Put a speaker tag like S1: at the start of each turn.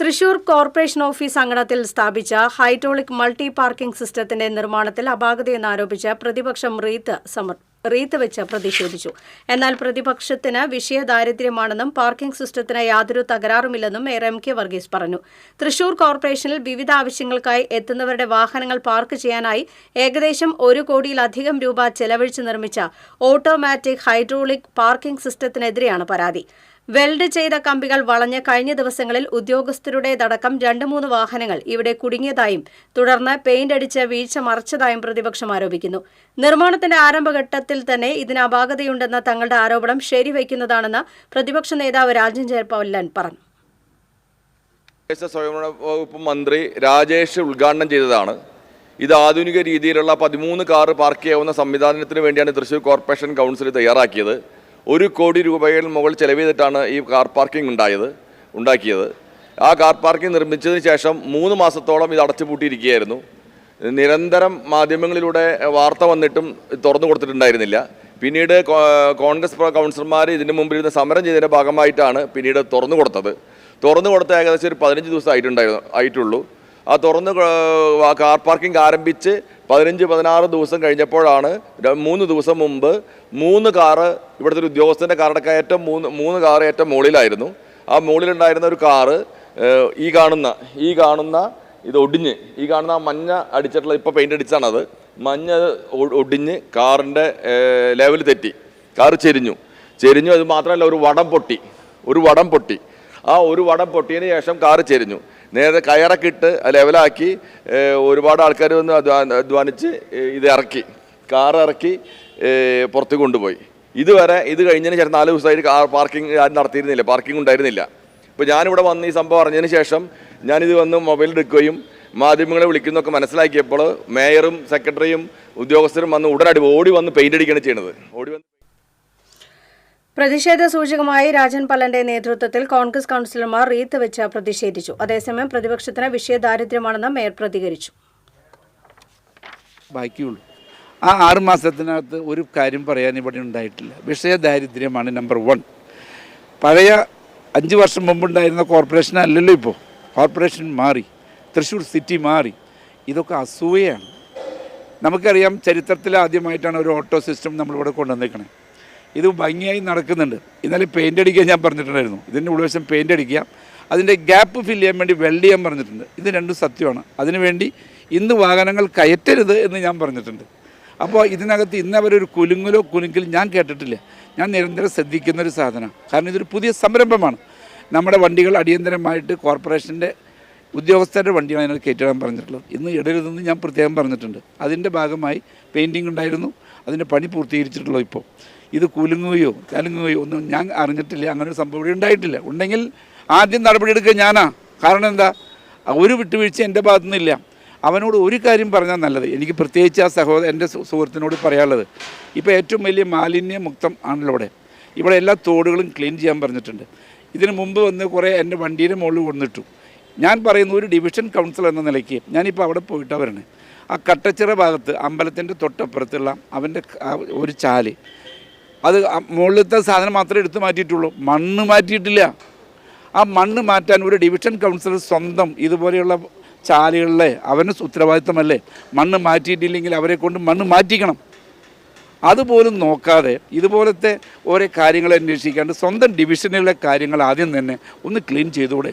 S1: Thrissur corporation office അങ്കണത്തിൽ സ്ഥാപിച്ച hydraulic multi parking സിസ്റ്റത്തിന്റെ നിർമ്മാണത്തിൽ അപാകതയെന്നാരോപിച്ച് പ്രതിപക്ഷം റീത്ത് സമർ റീത്ത് വെച്ച് പ്രതിഷേധിച്ചു. എന്നാൽ പ്രതിപക്ഷത്തിന് വിഷയദാരിദ്ര്യമാണെന്നും പാർക്കിംഗ് സിസ്റ്റത്തിന് യാതൊരു തകരാറുമില്ലെന്നും മേയർ എം കെ വർഗീസ് പറഞ്ഞു. തൃശൂർ കോർപ്പറേഷനിൽ വിവിധ ആവശ്യങ്ങൾക്കായി എത്തുന്നവരുടെ വാഹനങ്ങൾ പാർക്ക് ചെയ്യാനായി ഏകദേശം ഒരു കോടിയിലധികം രൂപ ചെലവഴിച്ച് നിർമ്മിച്ച ഓട്ടോമാറ്റിക് ഹൈഡ്രോളിക് പാർക്കിംഗ് സിസ്റ്റത്തിനെതിരെയാണ് പരാതി. വെൽഡ് ചെയ്ത കമ്പികൾ വളഞ്ഞ് കഴിഞ്ഞ ദിവസങ്ങളിൽ ഉദ്യോഗസ്ഥരുടേതടക്കം രണ്ട് മൂന്ന് വാഹനങ്ങൾ ഇവിടെ കുടുങ്ങിയതായും തുടർന്ന് പെയിന്റ് അടിച്ച് വീഴ്ച മറച്ചതായും പ്രതിപക്ഷം ആരോപിക്കുന്നു. നിർമ്മാണത്തിന്റെ ആരംഭഘട്ടത്തിൽ തന്നെ ഇതിന് അപാകതയുണ്ടെന്ന തങ്ങളുടെ ആരോപണം ശരിവയ്ക്കുന്നതാണെന്ന് പ്രതിപക്ഷ നേതാവ് രാജൻ ജയപാലൻ പറഞ്ഞു.
S2: വകുപ്പ് മന്ത്രി രാജേഷ് ഉദ്ഘാടനം ചെയ്തതാണ്. ഇത് ആധുനിക രീതിയിലുള്ള പതിമൂന്ന് കാർ പാർക്ക് ചെയ്യാവുന്ന സംവിധാനത്തിന് വേണ്ടിയാണ് തൃശ്ശൂർ കോർപ്പറേഷൻ കൗൺസിൽ തയ്യാറാക്കിയത്. ഒരു കോടി രൂപയിൽ മുകൾ ചെലവ് ചെയ്തിട്ടാണ് ഈ കാർ പാർക്കിംഗ് ഉണ്ടായത് ഉണ്ടാക്കിയത്. ആ കാർ പാർക്കിംഗ് നിർമ്മിച്ചതിന് ശേഷം മൂന്ന് മാസത്തോളം ഇത് അടച്ചുപൂട്ടിയിരിക്കുകയായിരുന്നു. നിരന്തരം മാധ്യമങ്ങളിലൂടെ വാർത്ത വന്നിട്ടും തുറന്നു കൊടുത്തിട്ടുണ്ടായിരുന്നില്ല. പിന്നീട് കോൺഗ്രസ് കൗൺസിലർമാർ ഇതിന് മുമ്പിൽ ഇരുന്ന് സമരം ചെയ്തതിന്റെ ഭാഗമായിട്ടാണ് പിന്നീട് തുറന്നു കൊടുത്തത്. തുറന്നു കൊടുത്ത ഏകദേശം ഒരു പതിനഞ്ച് ദിവസം ആയിട്ടുണ്ടായിരുന്നു ആയിട്ടുള്ളൂ. ആ തുറന്ന് കാർ പാർക്കിംഗ് ആരംഭിച്ച് പതിനഞ്ച് പതിനാറ് ദിവസം കഴിഞ്ഞപ്പോഴാണ് മൂന്ന് ദിവസം മുമ്പ് മൂന്ന് കാറ് ഇവിടുത്തെ ഒരു ഉദ്യോഗസ്ഥന്റെ കാറുടെ കയറ്റം മൂന്ന് മൂന്ന് കാറ് ഏറ്റവും മുകളിലായിരുന്നു. ആ മുകളിലുണ്ടായിരുന്ന ഒരു കാറ് ഈ കാണുന്ന ഈ കാണുന്ന ഇത് ഒടിഞ്ഞ് ഈ കാണുന്ന മഞ്ഞ അടിച്ചിട്ടുള്ള ഇപ്പോൾ പെയിന്റ് അടിച്ചാണത്. മഞ്ഞ ഒടിഞ്ഞ് കാറിന്റെ ലെവൽ തെറ്റി. കാറ് ചെരിഞ്ഞു. ചെരിഞ്ഞു അത് മാത്രമല്ല ഒരു വടം പൊട്ടി ഒരു വടം പൊട്ടി. ആ ഒരു വടം പൊട്ടിയതിന് ശേഷം കാറ് ചെരിഞ്ഞു. നേരെ കയറൊക്കെ ഇട്ട് ലെവലാക്കി ഒരുപാട് ആൾക്കാർ വന്ന് അധ്വാനിച്ച് ഇത് ഇറക്കി. കാർ ഇറക്കി പുറത്ത് കൊണ്ടുപോയി. ഇതുവരെ ഇത് കഴിഞ്ഞതിന് ശേഷം നാല് ദിവസമായിട്ട് കാർ പാർക്കിംഗ് ആരും നടത്തിയിരുന്നില്ല. പാർക്കിംഗ് ഉണ്ടായിരുന്നില്ല. ഇപ്പോൾ ഞാനിവിടെ വന്ന് ഈ സംഭവം അറിഞ്ഞതിന് ശേഷം ഞാനിത് വന്ന് മൊബൈൽ എടുക്കുകയും മാധ്യമങ്ങളെ വിളിക്കുന്നൊക്കെ മനസ്സിലാക്കിയപ്പോൾ മേയറും സെക്രട്ടറിയും ഉദ്യോഗസ്ഥരും വന്ന് ഉടനടി ഓടി വന്ന് പെയിന്റ് അടിക്കുകയാണ് ചെയ്യുന്നത് ഓടി വന്ന്
S1: പ്രതിഷേധ സൂചകമായി രാജൻ പല്ലന്റെ നേതൃത്വത്തിൽ കോൺഗ്രസ് കൌൺസിലർമാർ റീത്ത് വെച്ച് പ്രതിഷേധിച്ചു. അതേസമയം പ്രതിപക്ഷത്തിന് വിഷയദാരിദ്ര്യമാണെന്ന് മേയർ പ്രതികരിച്ചു.
S3: ആ ആറ് മാസത്തിനകത്ത് ഒരു കാര്യം പറയാൻ ഇവിടെ ഉണ്ടായിട്ടില്ല. വിഷയദാരിദ്ര്യമാണ് നമ്പർ വൺ. പഴയ അഞ്ച് വർഷം മുമ്പുണ്ടായിരുന്ന കോർപ്പറേഷൻ അല്ലല്ലോ ഇപ്പോൾ കോർപ്പറേഷൻ മാറി തൃശ്ശൂർ സിറ്റി മാറി. ഇതൊക്കെ അസൂയയാണ്. നമുക്കറിയാം ചരിത്രത്തിൽ ആദ്യമായിട്ടാണ് ഒരു ഓട്ടോ സിസ്റ്റം നമ്മളിവിടെ കൊണ്ടുവന്നേക്കണേ. ഇത് ഭംഗിയായി നടക്കുന്നുണ്ട്. ഇന്നലെ പെയിന്റ് അടിക്കാൻ ഞാൻ പറഞ്ഞിട്ടുണ്ടായിരുന്നു. ഇതിന്റെ ഉൾവശം പെയിന്റ് അടിക്കുക അതിന്റെ ഗ്യാപ്പ് ഫില്ല് ചെയ്യാൻ വേണ്ടി വെൽഡ് ചെയ്യാൻ പറഞ്ഞിട്ടുണ്ട്. ഇത് രണ്ടും സത്യമാണ്. അതിനുവേണ്ടി ഇന്ന് വാഹനങ്ങൾ കയറ്റരുത് എന്ന് ഞാൻ പറഞ്ഞിട്ടുണ്ട്. അപ്പോൾ ഇതിനകത്ത് ഇന്നവരൊരു കുലുങ്ങലോ കുലുങ്കിൽ ഞാൻ കേട്ടിട്ടില്ല. ഞാൻ നിരന്തരം ശ്രദ്ധിക്കുന്ന ഒരു സാധനമാണ്. കാരണം ഇതൊരു പുതിയ സംരംഭമാണ്. നമ്മുടെ വണ്ടികൾ അടിയന്തരമായിട്ട് കോർപ്പറേഷന്റെ ഉദ്യോഗസ്ഥരുടെ വണ്ടിയാണ് അതിനകത്ത് കയറ്റിടാൻ പറഞ്ഞിട്ടുള്ളത്. ഇന്ന് ഇടരുതെന്ന് ഞാൻ പ്രത്യേകം പറഞ്ഞിട്ടുണ്ട്. അതിന്റെ ഭാഗമായി പെയിന്റിംഗ് ഉണ്ടായിരുന്നു. അതിന്റെ പണി പൂർത്തീകരിച്ചിട്ടുള്ളൂ ഇപ്പോൾ. ഇത് കുലുങ്ങുകയോ കലുങ്ങുകയോ ഒന്നും ഞാൻ അറിഞ്ഞിട്ടില്ല. അങ്ങനെ ഒരു സംഭവം ഉണ്ടായിട്ടില്ല. ഉണ്ടെങ്കിൽ ആദ്യം നടപടിയെടുക്കുക ഞാനാ. കാരണം എന്താ? ഒരു വിട്ടുവീഴ്ച എന്റെ ഭാഗത്തുനിന്നില്ല. അവനോട് ഒരു കാര്യം പറഞ്ഞാൽ നല്ലത്. എനിക്ക് പ്രത്യേകിച്ച് ആ സഹോദരൻ എന്റെ സുഹൃത്തിനോട് പറയാനുള്ളത്. ഇപ്പോൾ ഏറ്റവും വലിയ മാലിന്യമുക്തം ആണല്ലോ ഇവിടെ. ഇവിടെ എല്ലാ തോടുകളും ക്ലീൻ ചെയ്യാൻ പറഞ്ഞിട്ടുണ്ട്. ഇതിന് മുമ്പ് വന്ന് കുറേ എന്റെ വണ്ടിയുടെ മുകളിൽ കൊണ്ടിട്ടു ഞാൻ പറയുന്ന ഒരു ഡിവിഷൻ കൗൺസിൽ എന്ന നിലയ്ക്ക് ഞാനിപ്പോൾ അവിടെ പോയിട്ടവരാണ്. ആ കട്ടച്ചിറ ഭാഗത്ത് അമ്പലത്തിന്റെ തൊട്ടപ്പുറത്തുള്ള അവന്റെ ഒരു ചാൽ. അത് മുകളിലത്തെ സാധനം മാത്രമേ എടുത്തു മാറ്റിയിട്ടുള്ളൂ. മണ്ണ് മാറ്റിയിട്ടില്ല. ആ മണ്ണ് മാറ്റാൻ ഒരു ഡിവിഷൻ കൗൺസിലർ സ്വന്തം ഇതുപോലെയുള്ള ചാലുകളിലെ അവന് ഉത്തരവാദിത്തമല്ലേ? മണ്ണ് മാറ്റിയിട്ടില്ലെങ്കിൽ അവരെ കൊണ്ട് മണ്ണ് മാറ്റിക്കണം. അതുപോലും നോക്കാതെ ഇതുപോലത്തെ ഓരോ കാര്യങ്ങൾ അന്വേഷിക്കാണ്ട് സ്വന്തം ഡിവിഷനിലെ കാര്യങ്ങൾ ആദ്യം തന്നെ ഒന്ന് ക്ലീൻ ചെയ്തുകൂടെ?